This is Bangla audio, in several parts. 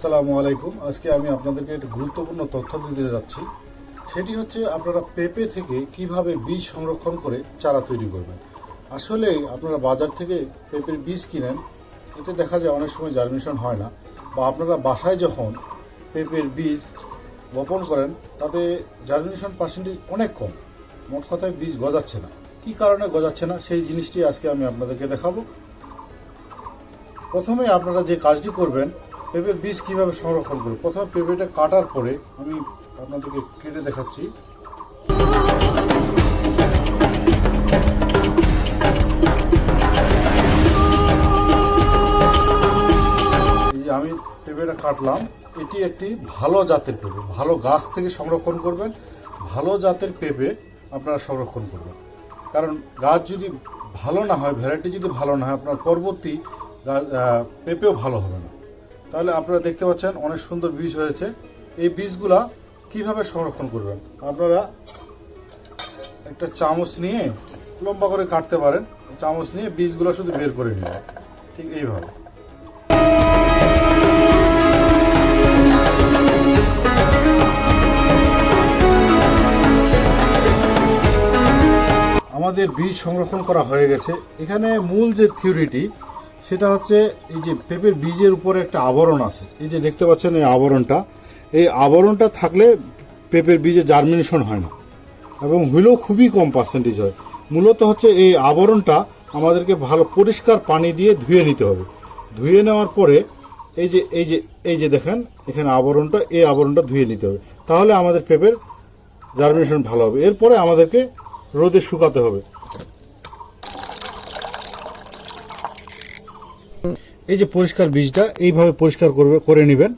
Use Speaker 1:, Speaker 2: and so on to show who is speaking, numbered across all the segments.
Speaker 1: আসসালামু আলাইকুম। আজকে আমি আপনাদেরকে একটা গুরুত্বপূর্ণ তথ্য দিতে যাচ্ছি। সেটি হচ্ছে আপনারা পেঁপে থেকে কীভাবে বীজ সংরক্ষণ করে চারা তৈরি করবেন। আসলে আপনারা বাজার থেকে পেঁপের বীজ কিনেন, এতে দেখা যায় অনেক সময় জার্মিনেশন হয় না বা আপনারা বাসায় যখন পেঁপের বীজ বপন করেন, তাতে জার্মিনেশন পার্সেন্টেজ অনেক কম। মোট কথায় বীজ গজাচ্ছে না। কী কারণে গজাচ্ছে না, সেই জিনিসটি আজকে আমি আপনাদেরকে দেখাবো। প্রথমে আপনারা যে কাজটি করবেন পেঁপের বীজ কীভাবে সংরক্ষণ করবেন প্রথমে পেঁপেটা কাটার পরে আমি আপনাদেরকে কেটে দেখাচ্ছি। আমি পেঁপেটা কাটলাম, এটি একটি ভালো জাতের পেঁপে। ভালো গাছ থেকে সংরক্ষণ করবেন, ভালো জাতের পেঁপে আপনারা সংরক্ষণ করবেন। কারণ গাছ যদি ভালো না হয়, ভ্যারাইটি যদি ভালো না হয়, আপনার পরবর্তী পেঁপেও ভালো হবে না। তাহলে আপনারা দেখতে পাচ্ছেন অনেক সুন্দর বীজ হয়েছে। এই বীজগুলা কীভাবে সংরক্ষণ করবেন? আপনারা একটা চামচ নিয়ে লম্বা করে কাটতে পারেন। চামচ নিয়ে বীজগুলো শুধু বের করে নেবেন ঠিক এইভাবে। আমাদের বীজ সংরক্ষণ করা হয়ে গেছে। এখানে মূল যে থিওরিটি সেটা হচ্ছে এই যে পেঁপের বীজের উপরে একটা আবরণ আছে। এই যে দেখতে পাচ্ছেন এই আবরণটা। এই আবরণটা থাকলে পেঁপের বীজে জার্মিনেশন হয় না। এবং হইলেও খুবই কম পার্সেন্টেজ হয়। মূলত হচ্ছে এই আবরণটা আমাদেরকে ভালো পরিষ্কার পানি দিয়ে ধুয়ে নিতে হবে। ধুয়ে নেওয়ার পরে এই যে এই যে এই যে দেখেন, এখানে আবরণটা, এই আবরণটা ধুয়ে নিতে হবে। তাহলে আমাদের পেঁপের জার্মিনেশন ভালো হবে। এরপরে আমাদেরকে রোদে শুকাতে হবে। এই যে পরিষ্কার বীজটা এইভাবে পরিষ্কার করবে, করে নেবেন।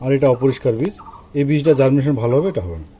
Speaker 1: আর এটা অপরিষ্কার বীজ। এই বীজটা জার্মিনেশন ভালো হবে, এটা হবে না।